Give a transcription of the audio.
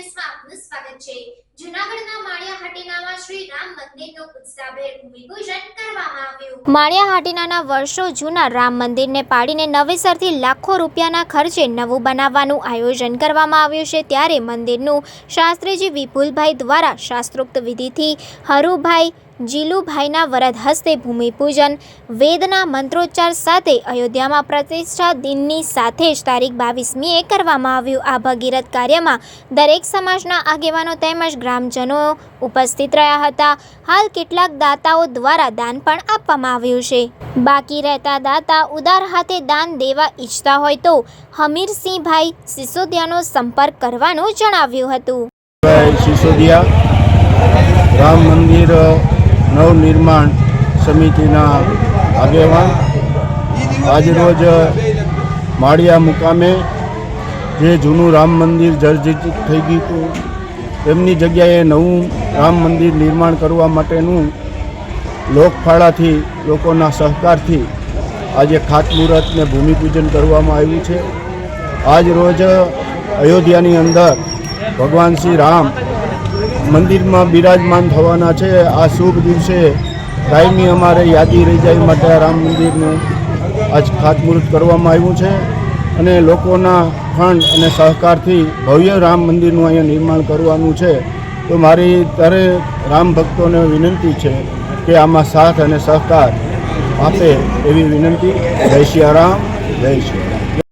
ન્યૂઝમાં આપનું સ્વાગત છે. જૂનાગઢના માળિયા હાટીનામાં શ્રી રામ મંદિરનું ઉત્સાહભેર ભૂમિપૂજન કરવામાં આવ્યું. માળિયા હાટીનાના વર્ષો જૂના રામ મંદિરને પાડીને નવેસરથી લાખો રૂપિયાના ખર્ચે નવું બનાવવાનું આયોજન કરવામાં આવ્યું છે ત્યારે મંદિરનું શાસ્ત્રીજી વિપુલભાઈ દ્વારા શાસ્ત્રોક્ત વિધિથી હરુભાઈ જીલુભાઈના વરદ હસ્તે ભૂમિપૂજન વેદના મંત્રોચ્ચાર સાથે અયોધ્યામાં પ્રતિષ્ઠા દિનની સાથે જ તારીખ બાવીસમીએ કરવામાં આવ્યું. આ ભગીરથ કાર્યમાં દરેક સમાજના આગેવાનો તેમજ ગ્રામજનો ઉપસ્થિત રહ્યા હતા. હાલ કેટલાક દાતાઓ દ્વારા દાન પણ આપવામાં આવ્યું છે. બાકી રહેતા દાતા ઉદાર હાથે દાન દેવા ઈચ્છતા હોય તો હમીરસિંહભાઈ સિસોદિયાનો સંપર્ક કરવાનું જણાવ્યું હતું. સિસોદિયા, રામ મંદિર નવનિર્માણ સમિતિના આગેવાન. આજરોજ માળિયા મુકામે જે જૂનું રામ મંદિર જર્જરિત થઈ ગયું હતું, તેમની જગ્યાએ નવું રામ મંદિર નિર્માણ કરવા માટેનું લોકફાળાથી, લોકોના સહકારથી આજે ખાતમુહૂર્તને ભૂમિપૂજન કરવામાં આવ્યું છે. આજ રોજ અયોધ્યાની અંદર ભગવાન શ્રી રામ મંદિરમાં બિરાજમાન થવાના છે. આ શુભ દિવસે કાયમી અમારે યાદી રહી જાય માટે રામ મંદિરનું આજ ખાતમુહૂર્ત કરવામાં આવ્યું છે અને લોકોના ફંડ અને સહકારથી ભવ્ય રામ મંદિરનું અહીંયા નિર્માણ કરવાનું છે. તો મારી ત્યારે રામ ભક્તોને વિનંતી છે કે આમાં સાથ અને સહકાર આપે એવી વિનંતી. જય સિયા રામ, જય શ્રી